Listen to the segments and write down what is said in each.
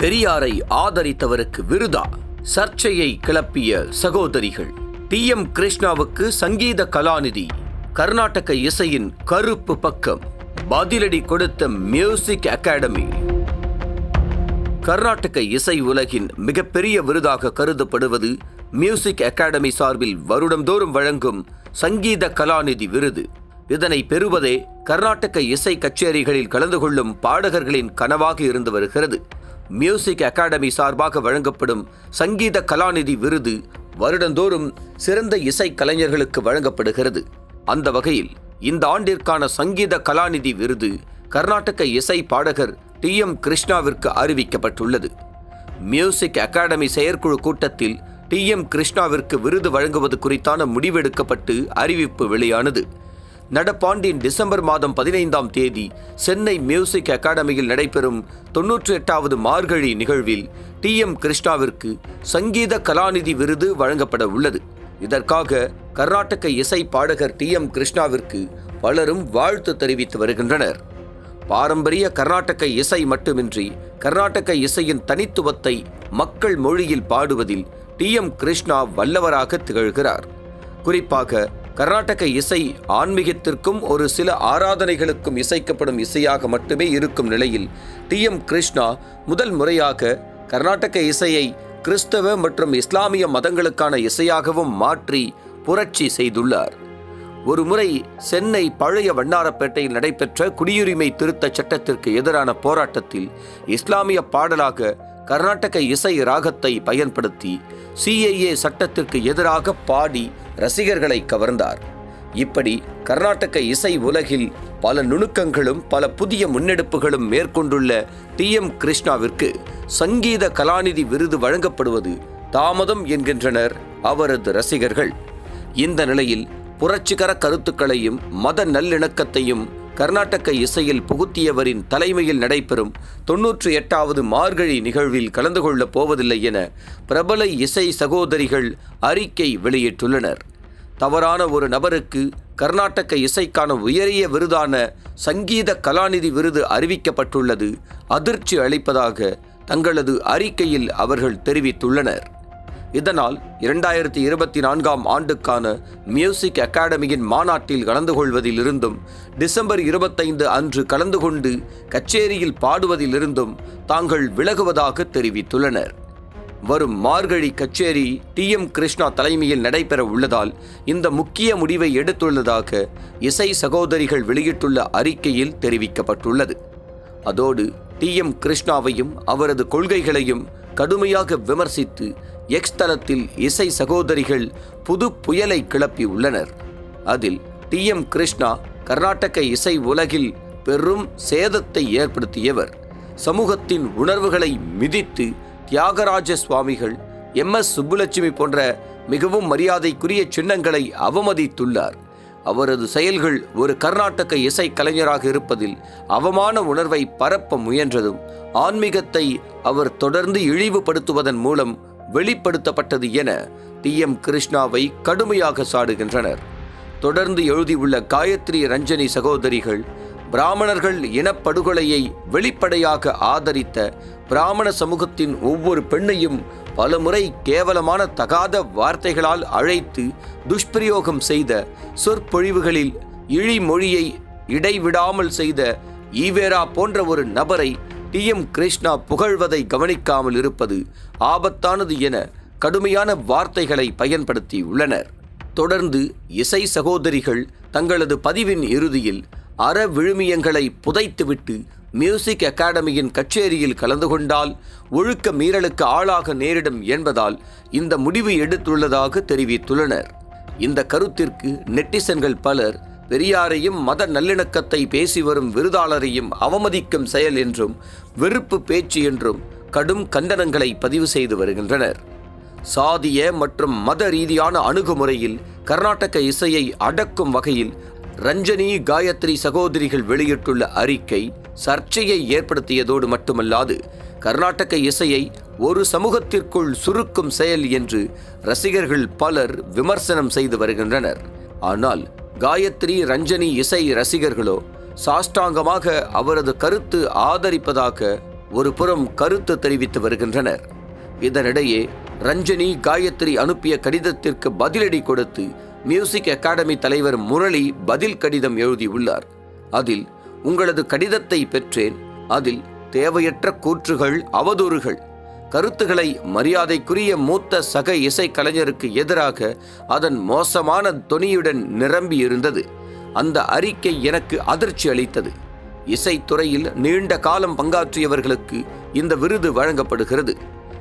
பெரியாரை ஆதரித்தவருக்கு விருதா? சர்ச்சையை கிளப்பிய சகோதரிகள் டி எம். கிருஷ்ணாவுக்கு சங்கீத கலாநிதி கர்நாடக இசையின் கருப்பு பக்கம் பதிலடி கொடுத்த மியூசிக் அகாடமி. கர்நாடக இசை உலகின் மிகப்பெரிய விருதாக கருதப்படுவது மியூசிக் அகாடமி சார்பில் வருடந்தோறும் வழங்கும் சங்கீத கலாநிதி விருது. இதனை பெறுவதே கர்நாடக இசை கச்சேரிகளில் கலந்து கொள்ளும் பாடகர்களின் கனவாக இருந்து வருகிறது. மியூசிக் அகாடமி சார்பாக வழங்கப்படும் சங்கீத கலாநிதி விருது வருடந்தோறும் சிறந்த இசை கலைஞர்களுக்கு வழங்கப்படுகிறது. அந்த வகையில் இந்த ஆண்டிற்கான சங்கீத கலாநிதி விருது கர்நாடக இசை பாடகர் டி எம் கிருஷ்ணாவிற்கு அறிவிக்கப்பட்டுள்ளது. மியூசிக் அகாடமி செயற்குழு கூட்டத்தில் டி எம் கிருஷ்ணாவிற்கு விருது வழங்குவது குறித்தான முடிவெடுக்கப்பட்டு அறிவிப்பு வெளியானது. நடப்பாண்டின் டிசம்பர் மாதம் பதினைந்தாம் தேதி சென்னை மியூசிக் அகாடமியில் நடைபெறும் தொன்னூற்றி எட்டாவது மார்கழி நிகழ்வில் டி எம் கிருஷ்ணாவிற்கு சங்கீத கலாநிதி விருது வழங்கப்பட உள்ளது. இதற்காக கர்நாடக இசை பாடகர் டி எம் கிருஷ்ணாவிற்கு பலரும் வாழ்த்து தெரிவித்து வருகின்றனர். பாரம்பரிய கர்நாடக இசை மட்டுமின்றி கர்நாடக இசையின் தனித்துவத்தை மக்கள் மொழியில் பாடுவதில் டி எம் கிருஷ்ணா வல்லவராக திகழ்கிறார். குறிப்பாக கர்நாடக இசை ஆன்மீகத்திற்கும் ஒரு சில ஆராதனைகளுக்கும் இசைக்கப்படும் இசையாக மட்டுமே இருக்கும் நிலையில் டி எம் கிருஷ்ணா முதல் முறையாக கர்நாடக இசையை கிறிஸ்தவ மற்றும் இஸ்லாமிய மதங்களுக்கான இசையாகவும் மாற்றி புரட்சி செய்துள்ளார். ஒருமுறை சென்னை பழைய வண்ணாரப்பேட்டையில் நடைபெற்ற குடியுரிமை திருத்த சட்டத்திற்கு எதிரான போராட்டத்தில் இஸ்லாமிய பாடலாக கர்நாடக இசை ராகத்தை பயன்படுத்தி சிஏஏ சட்டத்திற்கு எதிராக பாடி ரசிகர்களை கவர்ந்தார். இப்படி கர்நாடக இசை உலகில் பல நுணுக்கங்களும் பல புதிய முன்னெடுப்புகளும் மேற்கொண்டுள்ள டி எம் கிருஷ்ணாவிற்கு சங்கீத கலாநிதி விருது வழங்கப்படுவது தாமதம் என்கின்றனர் அவரது ரசிகர்கள். இந்த நிலையில் புரட்சிகர கருத்துக்களையும் மத நல்லிணக்கத்தையும் கர்நாடக இசையில் புகுத்தியவரின் தலைமையில் நடைபெறும் தொன்னூற்றி எட்டாவது மார்கழி நிகழ்வில் கலந்து கொள்ளப் போவதில்லை என பிரபல இசை சகோதரிகள் அறிக்கை வெளியிட்டுள்ளனர். தவறான ஒரு நபருக்கு கர்நாடக இசைக்கான உயரிய விருதான சங்கீத கலாநிதி விருது அறிவிக்கப்பட்டுள்ளது. அதிர்ச்சி அளிப்பதாக தங்களது அறிக்கையில் அவர்கள் தெரிவித்துள்ளனர். இதனால் இரண்டாயிரத்தி இருபத்தி நான்காம் ஆண்டுக்கான மியூசிக் அகாடமியின் மாநாட்டில் கலந்து கொள்வதிலிருந்தும் டிசம்பர் இருபத்தைந்து அன்று கலந்து கொண்டு கச்சேரியில் பாடுவதிலிருந்தும் தாங்கள் விலகுவதாக தெரிவித்துள்ளனர். வரும் மார்கழி கச்சேரி டி. எம். கிருஷ்ணா தலைமையில் நடைபெற உள்ளதால் இந்த முக்கிய முடிவை எடுத்துள்ளதாக இசை சகோதரிகள் வெளியிட்டுள்ள அறிக்கையில் தெரிவிக்கப்பட்டுள்ளது. அதோடு டி. எம். கிருஷ்ணாவையும் அவரது கொள்கைகளையும் கடுமையாக விமர்சித்து எக்ஸ் தளத்தில் இசை சகோதரிகள் புது புயலை கிளப்பி உள்ளனர். அதில் டி. எம். கிருஷ்ணா கர்நாடக இசை உலகில் பெரும் சேதத்தை ஏற்படுத்தியவர். சமூகத்தின் உணர்வுகளை மிதித்து தியாகராஜ சுவாமிகள் எம். எஸ். சுப்புலட்சுமி போன்ற மிகவும் மரியாதைக்குரிய சின்னங்களை அவமதித்துள்ளார். அவரது செயல்கள் ஒரு கர்நாடக இசை கலைஞராக இருப்பதில் அவமான உணர்வை பரப்ப முயன்றதும் ஆன்மீகத்தை அவர் தொடர்ந்து இழிவுபடுத்துவதன் மூலம் வெளிப்படுத்தப்பட்டது என டி. எம். கிருஷ்ணாவை கடுமையாக சாடுகின்றனர். தொடர்ந்து எழுதியுள்ள காயத்ரி ரஞ்சனி சகோதரிகள் பிராமணர்கள் இனப்படுகொலையை வெளிப்படையாக ஆதரித்த பிராமண சமூகத்தின் ஒவ்வொரு பெண்ணையும் பலமுறை கேவலமான தகாத வார்த்தைகளால் அழைத்து துஷ்பிரயோகம் செய்த சொற்பொழிவுகளில் இழிமொழியை இடைவிடாமல் செய்த ஈவேரா போன்ற ஒரு நபரை டி. எம். கிருஷ்ணா புகழ்வதை கவனிக்காமல் இருப்பது ஆபத்தானது என கடுமையான வார்த்தைகளை பயன்படுத்தியுள்ளனர். தொடர்ந்து இசை சகோதரிகள் தங்களது பதிவின் இறுதியில் அற விழுமியங்களை புதைத்துவிட்டு மியூசிக் அகாடமியின் கச்சேரியில் கலந்து கொண்டால் ஒழுக்க மீறலுக்கு ஆளாக நேரிடும் என்பதால் இந்த முடிவு எடுத்துள்ளதாக தெரிவித்துள்ளனர். இந்த கருத்திற்கு நெட்டிசன்கள் பலர் பெரியாரையும் மத நல்லிணக்கத்தை பேசி வரும் விருதாளரையும் அவமதிக்கும் செயல் என்றும் வெறுப்பு பேச்சு என்றும் கடும் கண்டனங்களை பதிவு செய்து வருகின்றனர். சாதிய மற்றும் மத ரீதியான அணுகுமுறையில் கர்நாடக இசையை அடக்கும் வகையில் ரஞ்சனி காயத்ரி சகோதரிகள் வெளியிட்டுள்ள அறிக்கை சர்ச்சையை ஏற்படுத்தியதோடு மட்டுமல்லாது கர்நாடக இசையை ஒரு சமூகத்திற்குள் சுருக்கும் செயல் என்று ரசிகர்கள் பலர் விமர்சனம் செய்து வருகின்றனர். ஆனால் காயத்ரி ரஞ்சனி இசை ரசிகர்களோ சாஷ்டாங்கமாக அவரது கருத்து ஆதரிப்பதாக ஒரு புறம் கருத்து தெரிவித்து வருகின்றனர். இதனிடையே ரஞ்சனி காயத்ரி அனுப்பிய கடிதத்திற்கு பதிலடி கொடுத்து மியூசிக் அகாடமி தலைவர் முரளி பதில் கடிதம் எழுதியுள்ளார். அதில் உங்களது கடிதத்தை பெற்றேன். அதில் தேவையற்ற கூற்றுகள் அவதூறுகள் கருத்துக்களை மரியாதைக்குரிய மூத்த சக இசைக்கலைஞருக்கு எதிராக அதன் மோசமான தொனியுடன் நிரம்பி இருந்தது அந்த அறிக்கை எனக்கு அதிர்ச்சி அளித்தது. இசைத்துறையில் நீண்ட காலம் பங்காற்றியவர்களுக்கு இந்த விருது வழங்கப்படுகிறது.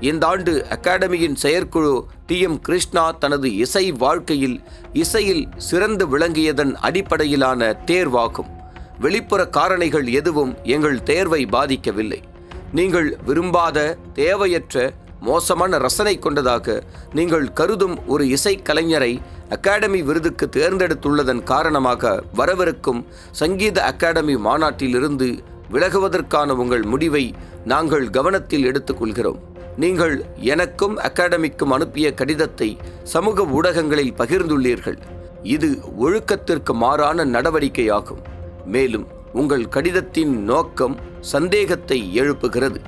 இந்த ஆண்டு அகாடமியின் செயற்குழு டி. எம். கிருஷ்ணா தனது இசை வாழ்க்கையில் இசையில் சிறந்து விளங்கியதன் அடிப்படையிலான தேர்வாகும். வெளிப்புற காரணிகள் எதுவும் எங்கள் தேர்வை பாதிக்கவில்லை. நீங்கள் விரும்பாத தேவையற்ற மோசமான ரசனை கொண்டதாக நீங்கள் கருதும் ஒரு இசைக்கலைஞரை அகாடமி விருதுக்கு தேர்ந்தெடுத்துள்ளதன் காரணமாக வரவிருக்கும் சங்கீத அகாடமி மாநாட்டிலிருந்து விலகுவதற்கான உங்கள் முடிவை நாங்கள் கவனத்தில் எடுத்துக்கொள்கிறோம். நீங்கள் எனக்கும் அகாடமிக்கும் அனுப்பிய கடிதத்தை சமூக ஊடகங்களில் பகிர்ந்துள்ளீர்கள். இது ஒழுக்கத்திற்கு மாறான நடவடிக்கையாகும். மேலும் உங்கள் கடிதத்தின் நோக்கம் சந்தேகத்தை எழுப்புகிறது.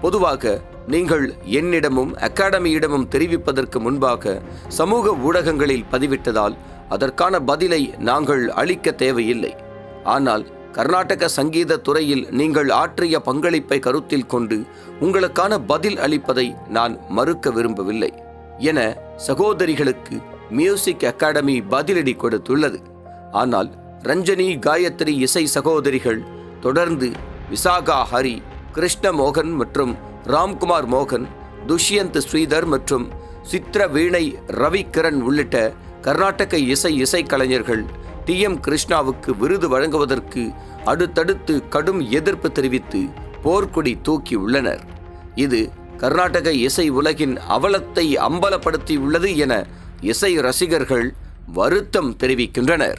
பொதுவாக நீங்கள் என்னிடமும் அகாடமியிடமும் தெரிவிப்பதற்கு முன்பாக சமூக ஊடகங்களில் பதிவிட்டதால் அதற்கான பதிலை நாங்கள் அளிக்க தேவையில்லை. ஆனால் கர்நாடக சங்கீத துறையில் நீங்கள் ஆற்றிய பங்களிப்பை கருத்தில் கொண்டு உங்களுக்கான பதில் அளிப்பதை நான் மறுக்க விரும்பவில்லை. என சகோதரிகளுக்கு மியூசிக் அகாடமி பதிலடி கொடுத்துள்ளது. ஆனால் ரஞ்சனி காயத்ரி இசை சகோதரிகள் தொடர்ந்து விசாகா ஹரி கிருஷ்ண மோகன் மற்றும் ராம்குமார் மோகன் துஷ்யந்த் ஸ்ரீதர் மற்றும் சித்ர வீணை ரவி கிரண் உள்ளிட்ட கர்நாடக இசை இசைக்கலைஞர்கள் டி. எம். கிருஷ்ணாவுக்கு விருது வழங்குவதற்கு அடுத்தடுத்து கடும் எதிர்ப்பு தெரிவித்து போர்க்கொடி தூக்கி உள்ளனர் இது கர்நாடக இசை உலகின் அவலத்தை அம்பலப்படுத்தியுள்ளது என இசை ரசிகர்கள் வருத்தம் தெரிவிக்கின்றனர்.